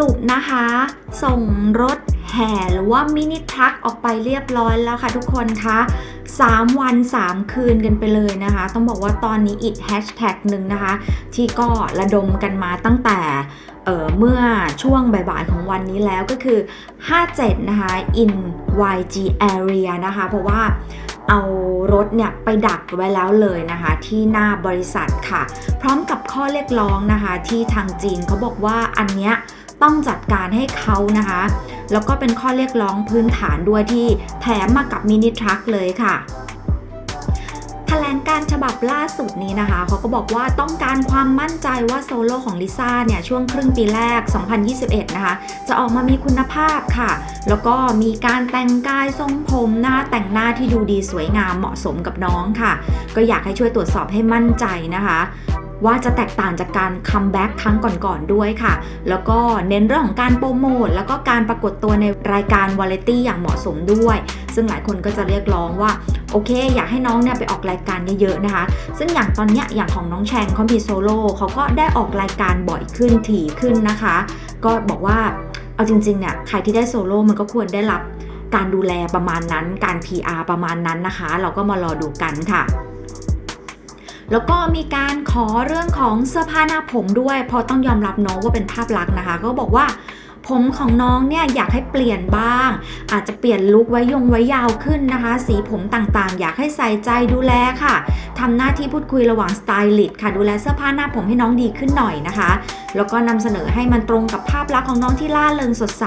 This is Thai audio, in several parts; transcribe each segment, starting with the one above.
รุปนะคะ ส่งรถแห่หรือว่ามินิทรัคออกไปเรียบร้อยแล้วค่ะทุกคนคะ3 วัน 3 คืนกันไปเลยนะคะ ต้องบอกว่าตอนนี้อีกแฮชแท็กหนึ่งนะคะ ที่ก็ระดมกันมาตั้งแต่เออเมื่อช่วงบ่ายๆของวันนี้แล้วก็คือ 57 นะคะ in YG area นะคะ เพราะว่าเอารถเนี่ยไปดักไว้แล้วเลยนะคะ ที่หน้าบริษัทค่ะ พร้อมกับข้อเรียกร้องนะคะ ที่ทางจีนเขาบอกว่าอันเนี้ย ต้องจัดการให้เขานะคะ แล้วก็เป็นข้อเรียกร้องพื้นฐานด้วยที่แถมมากับมินิทรัคเลยค่ะแถลงการฉบับล่าสุดนี้นะคะ เขาก็บอกว่าต้องการความมั่นใจว่าโซโล่ของลิซ่าเนี่ย ช่วงครึ่งปีแรก 2021 นะคะ จะออกมามีคุณภาพค่ะ แล้วก็มีการแต่งกายทรงผมหน้าแต่งหน้าที่ดูดีสวยงามเหมาะสมกับน้องค่ะ ก็อยากให้ช่วยตรวจสอบให้มั่นใจนะคะ ว่าจะแตกต่างจากการคัมแบ็กครั้งก่อนๆด้วยค่ะ แล้วก็เน้นเรื่องของการโปรโมทแล้วก็การปรากฏตัวในรายการวาไรตี้อย่างเหมาะสมด้วย ซึ่งหลายคนก็จะเรียกร้องว่าโอเค อยากให้น้องเนี่ยไปออกรายการเยอะๆนะคะ ซึ่งอย่างตอนเนี้ยอย่างของน้องแชงเขามีโซโล่เขาก็ได้ออกรายการบ่อยขึ้นถี่ขึ้นนะคะ ก็บอกว่าเอาจริงๆเนี่ยใครที่ได้โซโล่มันก็ควรได้รับการดูแลประมาณนั้น การ PR ประมาณนั้นนะคะ เราก็มารอดูกันค่ะ แล้วก็มีการขอเรื่องของเสื้อผ้าหน้าผมด้วยเพราะต้องยอมรับน้องว่าเป็นภาพลักษณ์นะคะ ก็บอกว่า ผมของน้องเนี่ยอยากให้เปลี่ยนบ้าง อาจจะเปลี่ยนลุคไว้ยงไว้ยาวขึ้นนะคะ สีผมต่างๆ อยากให้ใส่ใจดูแลค่ะทำหน้าที่พูดคุยระหว่างสไตลิสต์ค่ะ ดูแลเสื้อผ้าหน้าผมให้น้องดีขึ้นหน่อยนะคะ แล้วก็นำเสนอให้มันตรงกับภาพลักษณ์ของน้องที่ล่าเริงสดใส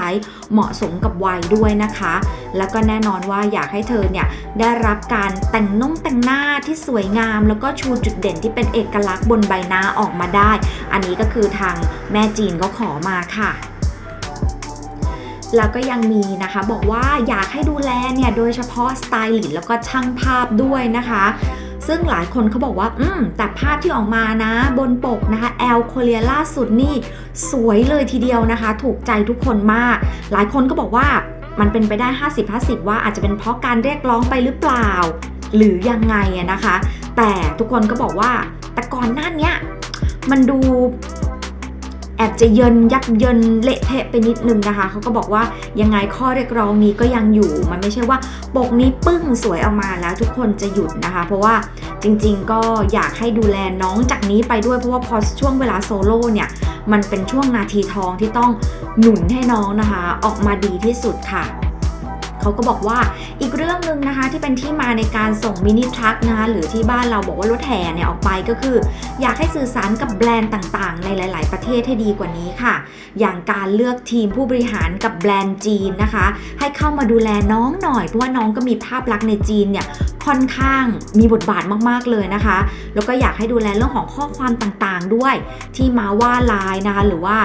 เหมาะสมกับวัยด้วยนะคะ แล้วก็แน่นอนว่าอยากให้เธอเนี่ยได้รับการแต่งนุ่งแต่งหน้าที่สวยงาม แล้วก็ชูจุดเด่นที่เป็นเอกลักษณ์บนใบหน้าออกมาได้ อันนี้ก็คือทางแม่จีนก็ขอมาค่ะ แล้วก็ยังมีนะคะบอกว่าอยากให้ดูแลเนี่ยโดยเฉพาะสไตลิสต์แล้วก็ช่างภาพด้วยนะคะ ซึ่งหลายคนเขาบอกว่า อืม แต่ภาพที่ออกมานะ บนปกนะคะแอลโคเลียล่าสุดนี่ สวยเลยทีเดียวนะคะ ถูกใจทุกคนมาก หลายคนก็บอกว่ามันเป็นไปได้ 50-50 ว่าอาจจะเป็นเพราะการเรียกร้องไปหรือเปล่า หรือยังไงนะคะ แต่ทุกคนก็บอกว่าแต่ก่อนหน้านี้มันดู แอบจะเยินยับเยินเละเทะไปนิดนึงนะคะเขาก็บอกว่ายังไงข้อเรียกร้องนี้ก็ยังอยู่มันไม่ใช่ว่าปกนี้ปึ้งสวยออกมาแล้วทุกคนจะหยุดนะคะ เพราะว่าจริงๆก็อยากให้ดูแลน้องจากนี้ไปด้วยเพราะว่าพอช่วงเวลาโซโล่เนี่ยมันเป็นช่วงนาทีทองที่ต้องหนุนให้น้องนะคะ ออกมาดีที่สุดค่ะ เขาก็บอกว่าอีกเรื่องหนึ่งนะคะที่เป็นที่มาในการส่งมินิทรัคนะคะหรือที่บ้านเราบอกว่ารถแห่เนี่ยออกไปก็คือ อยากให้สื่อสารกับแบรนด์ต่างๆ ในหลาย ๆ ประเทศให้ดีกว่านี้ค่ะ อย่างการเลือกทีมผู้บริหารกับแบรนด์จีนนะคะ ให้เข้ามาดูแลน้องหน่อย เพราะว่าน้องก็มีภาพลักษณ์ในจีนเนี่ยค่อนข้างมีบทบาทมากๆเลยนะคะ แล้วก็อยากให้ดูแลเรื่องของข้อความต่างๆด้วย ที่มาว่าลายนะคะหรือว่า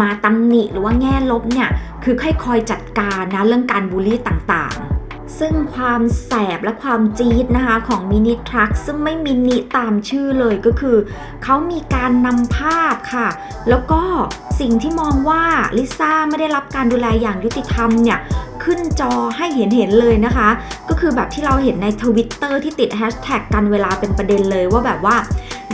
มาตำหนิหรือว่าแง่ลบเนี่ย คือค่อยคอยจัดการนะเรื่องการบูลลี่ต่างๆซึ่งความแสบและความจี๊ดนะคะของมินิทรัคซึ่งไม่มินิตามชื่อเลยก็คือ เขามีการนำภาพค่ะ แล้วก็สิ่งที่มองว่าลิซ่าไม่ได้รับการดูแลอย่างยุติธรรมเนี่ย ขึ้นจอให้เห็นเห็นๆเลยนะคะ ก็คือแบบที่เราเห็นในทวิตเตอร์ที่ติดแฮชแท็กกันเวลาเป็นประเด็นเลยว่าแบบว่า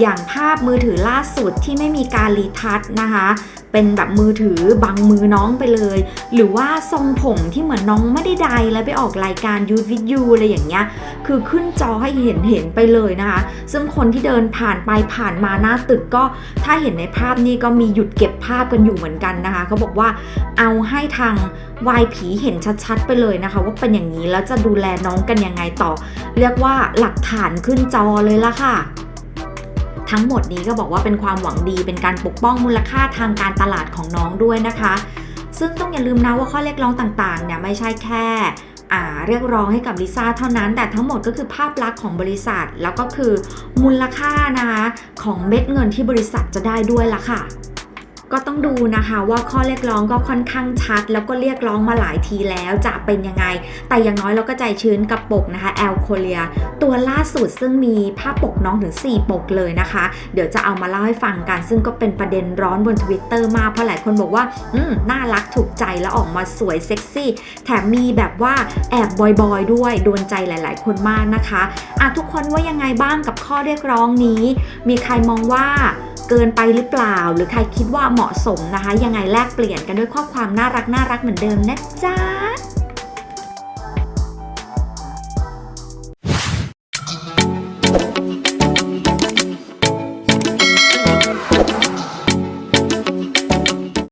อย่างภาพมือถือล่าสุดที่ไม่มีการรีทัชนะคะ เป็นแบบมือถือบังมือน้องไปเลย หรือว่าทรงผมที่เหมือนน้องไม่ได้ใดแล้วไปออกรายการยูวิดยูอะไรอย่างเงี้ย คือขึ้นจอให้เห็นเห็นไปเลยนะคะ ซึ่งคนที่เดินผ่านไปผ่านมาหน้าตึกก็ถ้าเห็นในภาพนี้ก็มีหยุดเก็บภาพกันอยู่เหมือนกันนะคะเขาบอกว่าเอาให้ทางวายผีเห็นชัดๆ ไปเลยนะคะ ว่าเป็นอย่างนี้แล้วจะดูแลน้องกันยังไงต่อ เรียกว่าหลักฐานขึ้นจอเลยละค่ะ ทั้งหมดนี้ก็บอกว่าเป็นความหวังดีเป็นการปกป้องมูลค่าทางการตลาดของน้องด้วยนะคะ ซึ่งต้องอย่าลืมนะว่าข้อเรียกร้องต่างๆเนี่ยไม่ใช่แค่อ่าเรียกร้องให้กับลิซ่าเท่านั้น แต่ทั้งหมดก็คือภาพลักษณ์ของบริษัท แล้วก็คือมูลค่านะคะของเม็ดเงินที่บริษัทจะได้ด้วยล่ะค่ะ ก็ต้องดูนะคะว่าข้อเรียกร้องก็ค่อนข้างชัด แล้วก็เรียกร้องมาหลายทีแล้วจะเป็นยังไง แต่อย่างน้อยเราก็ใจชื้นกับปกนะคะแอลโคเลียตัวล่าสุดซึ่งมีภาพปกน้องถึง 4 ปกเลยนะคะ เดี๋ยวจะเอามาเล่าให้ฟังกัน ซึ่งก็เป็นประเด็นร้อนบน Twitter มากเพราะหลายคนบอกว่า อืมน่ารักถูกใจแล้วออกมาสวยเซ็กซี่ แถมมีแบบว่าแอบบอยๆ ด้วยโดนใจหลาย ๆ คนมากนะคะอะทุกคนว่ายังไงบ้างกับข้อเรียกร้องนี้ มีใครมองว่าเกินไปหรือเปล่า หรือใครคิดว่าเหมาะสมนะคะ ยังไงแลกเปลี่ยนกันด้วยข้อความน่ารักน่ารักเหมือนเดิมนะจ๊ะ